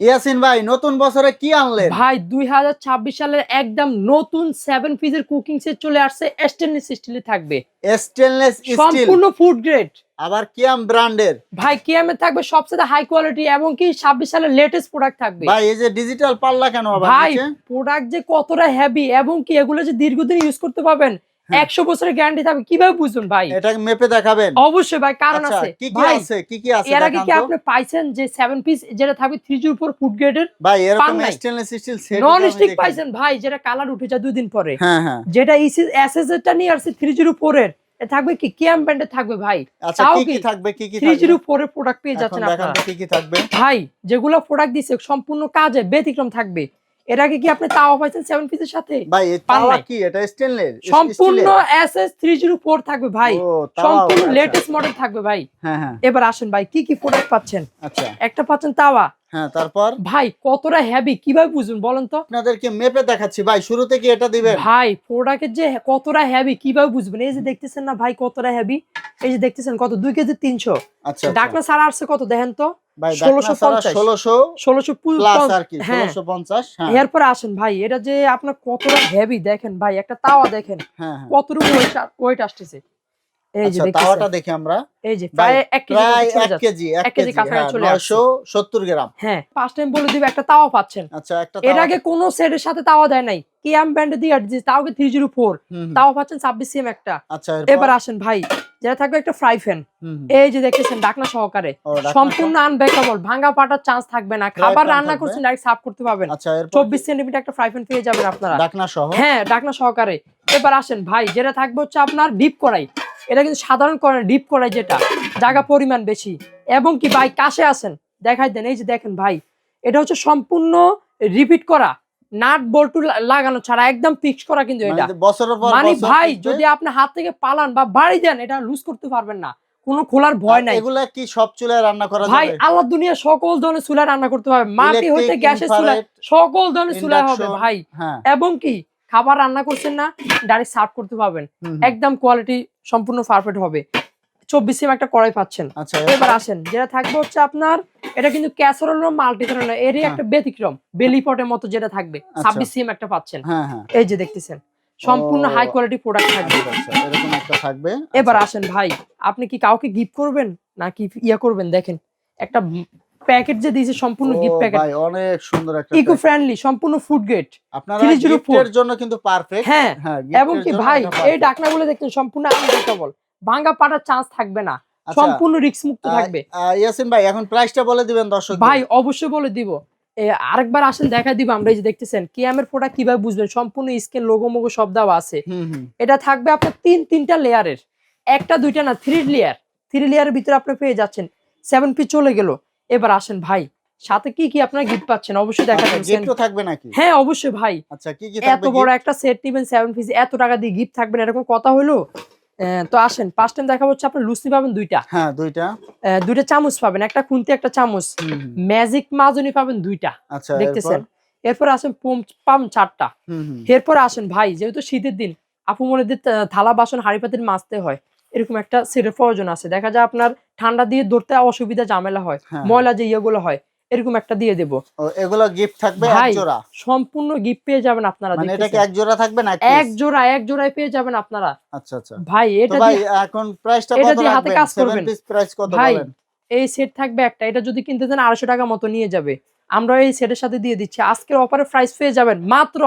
ইয়াসিন ভাই নতুন বছরে কি আনলেন? ভাই দুই হাজার ছাব্বিশ সালের একদম নতুন সেভেন পিসের কুকিং সেট চলে আসছে স্টেনলেস স্টিলে থাকবে। স্টেনলেস সম্পূর্ণ ফুড গ্রেড আবার কিয়াম ব্র্যান্ডের ভাই কিয়ামে থাকবে সবচেয়ে হাই কোয়ালিটি এবং কি ছাব্বিশ সালের লেটেস্ট প্রোডাক্ট থাকবে। ভাই এই যে ডিজিটাল পাল্লা কেন আবার ভাই প্রোডাক্ট যে কতটা হেভি এবং কি এগুলো যে দীর্ঘদিন ইউজ করতে পারবেন। একশো বছরের গ্যারান্টি থাকবে। কীভাবে বুঝবেন ভাই? এটাকে মেপে দেখাবেন। অবশ্যই ভাই কারণ আচ্ছা আছে। কি কি আছে? কি কি আছে এর আগে কি আপনি পাইছেন যে সেভেন পিস যেটা থাকবে থ্রি জির উপর ফুড গ্রেডের ভাই এরকম stainless steel set non stick পাইছেন ভাই যেটা কালার উঠে যায় দুই দিন পরে। হ্যাঁ হ্যাঁ। যেটা এসএস টা নিয়ে আসছে থ্রি জিরো ফোর এর থাকবে কি কিয়াম ব্র্যান্ডে থাকবে ভাই। আচ্ছা কি কি? থাকবে কি কি থ্রি থাকবে জিরো ফোর এর প্রোডাক্ট পেয়ে যাচ্ছেন আপনারা। কি কি থাকবে। ভাই যেগুলো প্রোডাক্ট দিছে সম্পূর্ণ কাজে ব্যতিক্রম থাকবে। এর আগে কি আপনি তাও পাইছেন সেভেন পিসের সাথে? ভাই তাওয়া। কি? এটা স্টেনলেস সম্পূর্ণ এসএস থ্রি জিরো ফোর থাকবে ভাই। সম্পূর্ণ লেটেস্ট মডেল থাকবে ভাই। হ্যাঁ হ্যাঁ। এবার আসেন ভাই কি কি প্রোডাক্ট পাচ্ছেন? আচ্ছা। একটা পাচ্ছেন তাওয়া হ্যাঁ তারপর? ভাই কতটা হেভি কীভাবে বলেন তো? আপনাদেরকে মেপে দেখাচ্ছি। ভাই শুরুতে কি এটা দিবেন? ভাই প্রোডাক্টের যে কতটা হেভি কীভাবে বুঝবেন? এই যে দেখতেছেন না ভাই কতটা হেভি এই যে দেখতেছেন কত? দুই কেজি তিনশো। আচ্ছা আচ্ছা। ডাকনা সারা আসছে কত? দেখেন তো। ভাই 1650 ষোলোশো ষোলোশো আর কি হ্যাঁ। হ্যাঁ। এরপরে আসেন ভাই এটা যে আপনার কতটা হেভি দেখেন ভাই একটা তাওয়া দেখেন। হ্যাঁ হ্যাঁ। কতটুকু ওয়েট আসতেছে। এই যে আচ্ছা তাওয়াটা দেখি আমরা। এই যে প্রায় এক কেজি চলে গ্রাম। হ্যাঁ ফার্স্ট টাইম বলে দিবে একটা তাওয়া পাচ্ছেন। আচ্ছা একটা এর আগে কোন সেটের সাথে তাওয়া দেয় নাই। কিয়াম ব্র্যান্ডে দিয়ে। তাওয়া পাচ্ছেন ছাব্বিশ সিএম একটা। আচ্ছা এবার আসেন ভাই যেটা থাকবে একটা ফ্রাই হুম। এই যে দেখতেছেন ডাকনা সহকারে। সম্পূর্ণ আনব্রেকেবল ভাঙা পাটার চান্স থাকবে না। খাবার রান্না করছেন ডাইরেক্ট সাফ করতে পারবেন। আচ্ছা চব্বিশ সেন্টিমিটার একটা ফ্রাই প্যান পেয়ে যাবেন আপনারা। ডাকনা সহ? হ্যাঁ ডাকনা সহকারে। এবার আসেন ভাই যেটা থাকবে হচ্ছে আপনার ডিপ করাই এটা কিন্তু সাধারণ কড়াই ডিপ করাই যেটা। জায়গা পরিমাণ বেশি। এবং কি ভাই কাছে আসেন দেখাই দেন। এই যে দেখেন ভাই এটা হচ্ছে সম্পূর্ণ রিপিট করা। নাট বল্টু লাগানো ছাড়া একদম ফিক্স করা কিন্তু এটা। মানে বছরের পর মানে ভাই যদি আপনি হাত থেকে পালান বা বাড়ি দেন এটা লুজ করতে পারবেন না। কোনো খোলার ভয় নাই। এগুলা কি সব চুলায় রান্না করা ভাই আল্লাহ দুনিয়া সকল ধরনের চুলা রান্না করতে পারবে মাটি হইতে গ্যাসের চুলা সকল ধরনের চুলা হবে ভাই। হ্যাঁ। এবং কি খাবার রান্না করছেন না ডাইরেক্ট সার্ভ করতে পারবেন। একদম কোয়ালিটি সম্পূর্ণ পারফেক্ট হবে। চব্বিশ সিম একটা কড়াই পাচ্ছেন। আচ্ছা এবার আসেন যেটা থাকবে হচ্ছে আপনার এটা কিন্তু ক্যাসারোল মাল্টি না এরই হ্যাঁ। একটা ব্যতিক্রম বেলি পটের মতো যেটা থাকবে আচ্ছা। ছাব্বিশ সিম একটা পাচ্ছেন। হ্যাঁ হ্যাঁ। এই যে দেখতেছেন সম্পূর্ণ হাই কোয়ালিটি প্রোডাক্ট থাকবে। আচ্ছা, এরকম একটা থাকবে। এবার আচ্ছা, আসেন ভাই আপনি কি কাউকে গিফট করবেন নাকি ইয়া করবেন? দেখেন একটা প্যাকেট যে দিয়েছে সম্পূর্ণ গিফট প্যাকেট ভাই অনেক সুন্দর একটা ইকো ফ্রেন্ডলি সম্পূর্ণ ফুড গেট আপনারা 304 গিফটের জন্য কিন্তু পারফেক্ট হ্যাঁ হ্যাঁ এবং কি ভাই এই ডাকনাগুলো দেখছেন সম্পূর্ণ আনব্রেকেবল ভাঙা পাটার চান্স থাকবে না। সম্পূর্ণ রিস্ক মুক্ত থাকবে। ইয়াসিন ভাই এখন প্রাইসটা বলে দিবেন দর্শক ভাই অবশ্যই বলে দিব। আরেকবার আসেন দেখা দিব আমরা এই যে দেখতেছেন কিয়ামের প্রোডাক্ট কীভাবে বুঝবেন? সম্পূর্ণ স্ক্যান লোগো মোগো সব দেওয়া আছে। এটা থাকবে আপনার তিন তিনটা লেয়ারের একটা দুইটা না থ্রি লেয়ার থ্রি লেয়ারের ভিতরে আপনি পেয়ে যাচ্ছেন সেভেন পি চলে গেল। এবার আসেন ভাই সাথে কি কি আপনারা গিফট পাচ্ছেন? অবশ্যই দেখা গিফটও থাকবে নাকি? হ্যাঁ অবশ্যই ভাই। আচ্ছা কি কি এত বড় একটা সেট নিবেন সেভেন পিস এত টাকা দিয়ে গিফট থাকবেন এরকম কথা হলো? তো আসেন ফার্স্ট টাইম দেখা হচ্ছে আপনার লুচি পাবেন দুইটা। হ্যাঁ দুইটা। দুইটা চামচ পাবেন একটা খুন্তি একটা চামচ। ম্যাজিক মাজনি পাবেন দুইটা আচ্ছা দেখতেছেন? এরপর? আসেন পোম পাবেন চারটা। এরপর আসেন ভাই যেহেতু শীতের দিন আপু মনেদের থালা বাসন হাড়ি পাতিল মাজতে হয় এরকম একটা সেটের প্রয়োজন আছে। দেখা যায় আপনার ঠান্ডা দিয়ে ধরতে অসুবিধা ঝামেলা হয় হ্যাঁ। ময়লা যে ইয়েগুলো হয় এরকম একটা দিয়ে দেব। এগুলো গিফট থাকবে এক জোড়া? সম্পূর্ণ গিফট পেয়ে যাবেন আপনারা মানে এটা কি এক জোড়া থাকবে না এক জোড়া এক জোড়ায় পেয়ে যাবেন আপনারা। আচ্ছা আচ্ছা। ভাই এটা ভাই এখন প্রাইসটা কত হাতে কাজ করবেন। প্রাইস কত বলেন? এই সেট থাকবে একটা। এটা যদি কিনতে চান আড়াইশো টাকা মতো নিয়ে যাবে। আমরা এই সেটের সাথে দিয়ে দিচ্ছি। আজকের অফারে প্রাইস পেয়ে যাবেন মাত্র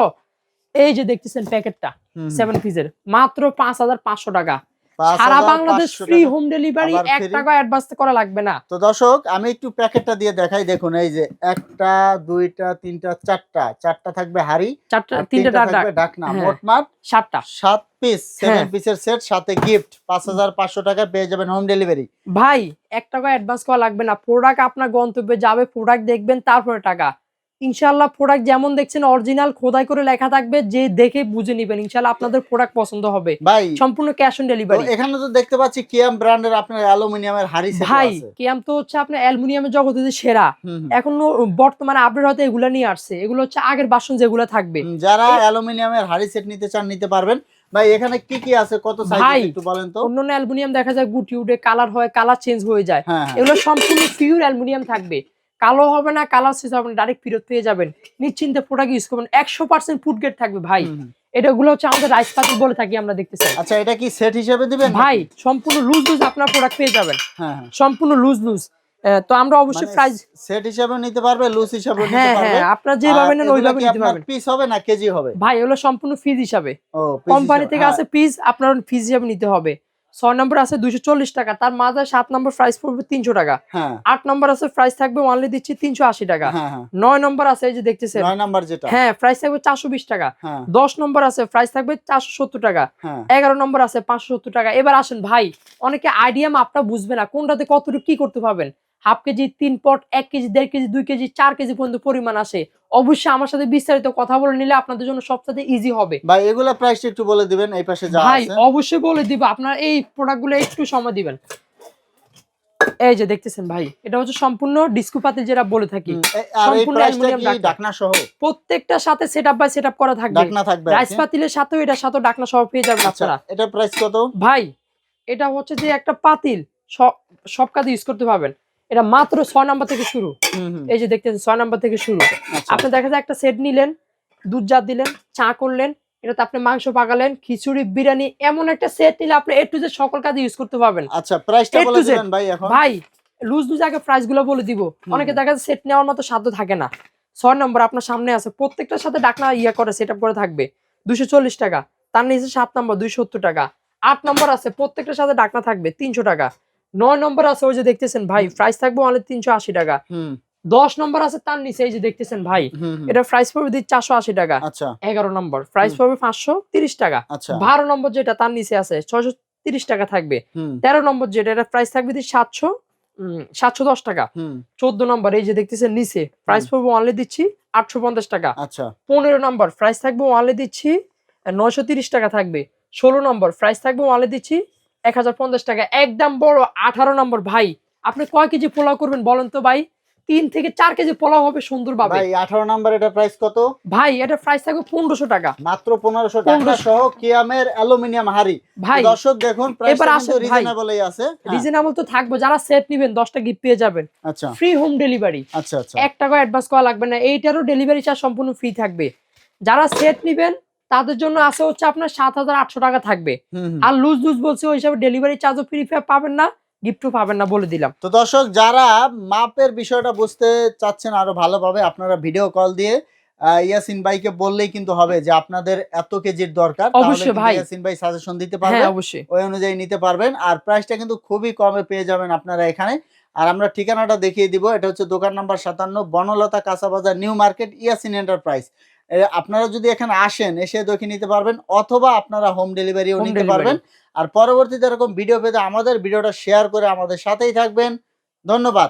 এই যে দেখতেছেন প্যাকেটটা সেভেন পিসের মাত্র পাঁচ হাজার পাঁচশো টাকা। 5,500 সারা বাংলাদেশ ফ্রি হোম ডেলিভারি এক টাকা অ্যাডভান্স করা লাগবে না। তো দর্শক আমি একটু প্যাকেটটা দিয়ে দেখাই। দেখুন এই যে একটা দুইটা তিনটা চারটা। চারটা থাকবে হাড়ি চারটা তিনটা থাকবে ডাকনা। হ্যাঁ। মোট মাঠ সাতটা। সাত পিস সেভেন। পিসের সেট সাথে গিফট পাঁচ হাজার পাঁচশো টাকায় পেয়ে যাবেন হোম ডেলিভারি ভাই এক টাকা অ্যাডভান্স করা লাগবে না। প্রোডাক্ট আপনার গন্তব্যে যাবে প্রোডাক্ট দেখবেন তারপরে টাকা। ইনশাল্লাহ প্রোডাক্ট যেমন দেখছেন অরিজিনাল খোদাই করে লেখা থাকবে যে দেখে বুঝে নিবেন। ইনশাল্লাহ আপনাদের প্রোডাক্ট পছন্দ হবে। ভাই সম্পূর্ণ ক্যাশ অন ডেলিভারি এখানে তো দেখতে পাচ্ছি কিয়াম ব্র্যান্ডের আপনার অ্যালুমিনিয়ামের হাড়ি সেট ভাই কিয়াম তো হচ্ছে আপনার অ্যালুমিনিয়ামের জগতে যে সেরা। এখন বর্তমানে আপডেট হয়তো এগুলা নিয়ে আসছে। এগুলো হচ্ছে আগের বাসন যেগুলো থাকবে। যারা অ্যালুমিনিয়ামের হাড়ি সেট নিতে চান নিতে পারবেন। ভাই এখানে কি কি আছে? কত সাইজ একটু বলেন তো। অন্যান্য অ্যালুমিনিয়াম দেখা যায় গুটি উঠে কালার হয় কালার চেঞ্জ হয়ে যায়। হ্যাঁ হ্যাঁ। এগুলো সম্পূর্ণ পিওর অ্যালুমিনিয়াম থাকবে। কালো হবে না কালো শেষ হবে না ডাইরেক্ট ফেরত পেয়ে যাবেন। নিশ্চিন্তে প্রোডাক্ট ইউজ করবেন। একশো পার্সেন্ট ফুড গ্রেড থাকবে ভাই। হুম। এটাগুলো হচ্ছে আমাদের রাইস পাতি বলে থাকি আমরা দেখতেছি। আচ্ছা এটা কি সেট হিসেবে দিবেন ভাই সম্পূর্ণ লুজ লুজ আপনার প্রোডাক্ট পেয়ে যাবেন। হ্যাঁ হ্যাঁ। সম্পূর্ণ লুজ লুজ তো আমরা অবশ্যই প্রাইস সেট হিসেবে নিতে পারবে লুজ হিসেবে নিতে হ্যাঁ পারবে। হ্যাঁ আপনার যেভাবে নেন ওইভাবে নিতে পারবেন। পিস হবে না কেজি হবে? ভাই এগুলো সম্পূর্ণ ফিজ হিসাবে। কোম্পানি থেকে হ্যাঁ। আছে পিস আপনার ফিজ হিসাবে নিতে হবে। ছয় নম্বর আছে দুইশো চল্লিশ টাকা তার মাঝে সাত নম্বর প্রাইস পড়বে তিনশো টাকা। হ্যাঁ। আট নম্বর আছে প্রাইস থাকবে অনলি দিচ্ছি তিনশো আশি টাকা। হ্যাঁ হ্যাঁ। নয় নম্বর আছে এই যে দেখতেছে হ্যাঁ প্রাইস থাকবে চারশো বিশ টাকা। দশ নম্বর আছে প্রাইস থাকবে চারশো সত্তর টাকা। এগারো নম্বর আছে পাঁচশো সত্তর টাকা। এবার আসেন ভাই অনেকে আইডিয়া আপনার বুঝবে না। কোনটাতে কতটুকু কি করতে পারবেন? হাফ কেজি তিন পট এক কেজি দেড় কেজি দুই কেজি চার কেজি পর্যন্ত পরিমাণ আসে। অবশ্যই আমার সাথে বিস্তারিত কথা বলে নিলে আপনাদের জন্য সবচেয়ে ইজি হবে। ভাই এগুলা প্রাইস একটু বলে দিবেন এই পাশে যা ভাই অবশ্যই বলে দিব আপনার এই প্রোডাক্টগুলো একটু সময় দিবেন। এই যে দেখতেছেন ভাই এটা হচ্ছে সম্পূর্ণ ডিস্কো পাতিল যেটা বলে থাকি। সম্পূর্ণ অ্যালুমিনিয়াম ঢাকনা। ডাকনা। সহ প্রত্যেকটার সাথে সেটআপ বাই সেটআপ করা থাকবে। ডাকনা থাকবে রাইস পাতিলের সাথেও এটা সাথে ডাকনা সহ পেয়ে যাবেন আচ্ছা আপনারা। এটা প্রাইস কত? ভাই এটা হচ্ছে যে একটা পাতিল সব সব কাজে ইউজ করতে পারবেন। এটা মাত্র ছয় নাম্বার থেকে শুরু। এই যে দেখতেছেন ছয় নাম্বার থেকে শুরু। আচ্ছা। আপনি দেখা যায় একটা সেট নিলেন দুধ জাত দিলেন চা করলেন এটাতে আপনি মাংস পাকালেন খিচুড়ি বিরিয়ানি এমন একটা সেট নিলে আপনি এ টু জেড সকল কাজে ইউজ করতে পারবেন। আচ্ছা প্রাইসটা বলে দিবেন ভাই এখন? ভাই লুজ লুজ আগে প্রাইসগুলো বলে দিব। অনেকে দেখা যায় সেট নেওয়ার মতো সাধ্য থাকে না। ছয় নম্বর আপনার সামনে আছে প্রত্যেকটার সাথে ডাকনা ইয়া করে সেট করে থাকবে। দুশো চল্লিশ টাকা তার নিচে সাত নম্বর দুইশো সত্তর টাকা। আট নম্বর আছে প্রত্যেকটার সাথে ডাকনা থাকবে তিনশো টাকা। নয় নম্বর আছে ওই যে দেখতেছেন ভাই প্রাইস থাকবে অনলি তিনশো আশি টাকা। হুম। দশ নম্বর আছে তার নিচে এই যে দেখতেছেন ভাই এটা প্রাইস পড়বে দিচ্ছে চারশো আশি টাকা। আচ্ছা। এগারো নম্বর প্রাইস পড়বে পাঁচশো তিরিশ টাকা। আচ্ছা। বারো নম্বর যেটা তার নিচে আছে ছয়শো তিরিশ টাকা থাকবে। তেরো নম্বর যেটা এটা প্রাইস থাকবে সাতশো সাতশো দশ টাকা। হুম। চোদ্দ নম্বর এই যে দেখতেছেন নিচে প্রাইস পড়বে অনলি দিচ্ছি আটশো পঞ্চাশ টাকা। আচ্ছা। পনেরো নম্বর প্রাইস থাকবে অনলি দিচ্ছি নয়শো তিরিশ টাকা থাকবে। ষোলো নম্বর প্রাইস থাকবে অনলি দিচ্ছি এক হাজার পঞ্চাশ টাকা। একদম বড় আঠারো নম্বর ভাই। আপনি কয় কেজি পোলাও করবেন বলেন তো ভাই? তিন থেকে চার কেজি পোলাও হবে সুন্দর ভাই আঠারো নাম্বার এটা প্রাইস কত? ভাই এটা প্রাইস থাকবে পনেরোশো টাকা। মাত্র পনেরোশো টাকা সহ কিয়ামের অ্যালুমিনিয়াম হাড়ি। ভাই দর্শক দেখুন এবার ভাই। রিজনেবলই আছে। হ্যাঁ, রিজনেবল তো থাকবে যারা সেট নিবেন দশটা গিফট পেয়ে যাবেন। আচ্ছা। ফ্রি হোম ডেলিভারি আচ্ছা আচ্ছা। এক টাকা অ্যাডভান্স করা লাগবে না। এইটারও ডেলিভারি চার্জ সম্পূর্ণ ফ্রি থাকবে। যারা সেট নিবেন তাদের জন্য আছে হচ্ছে আপনার সাত হাজার আটশো টাকা থাকবে। আর লুজ লুজ বলছে ওই হিসাবে ডেলিভারি চার্জও ফ্রি পাবেন না গিফটও পাবেন না বলে দিলাম। তো দর্শক যারা মাপের বিষয়টা বুঝতে চাচ্ছেন আরও ভালোভাবে আপনারা ভিডিও কল দিয়ে ইয়াসিন ভাইকে বললেই কিন্তু হবে যে আপনাদের এত কেজির দরকার অবশ্যই কিন্তু ভাই। ইয়াসিন ভাই সাজেশন দিতে হ্যাঁ পারবে অবশ্যই। ওই অনুযায়ী নিতে পারবেন। আর প্রাইসটা কিন্তু খুবই কমে পেয়ে যাবেন আপনারা এখানে। আর আমরা ঠিকানাটা দেখিয়ে দিব এটা হচ্ছে দোকান নাম্বার সাতান্ন বনলতা কাঁচা বাজার নিউ মার্কেট ইয়াসিন এন্টারপ্রাইজ আপনারা যদি এখানে আসেন এসে দেখে নিতে পারবেন অথবা আপনারা হোম ডেলিভারিও নিতে পারবেন। আর পরবর্তীতে এরকম ভিডিও পেতে আমাদের ভিডিওটা শেয়ার করে আমাদের সাথেই থাকবেন। ধন্যবাদ।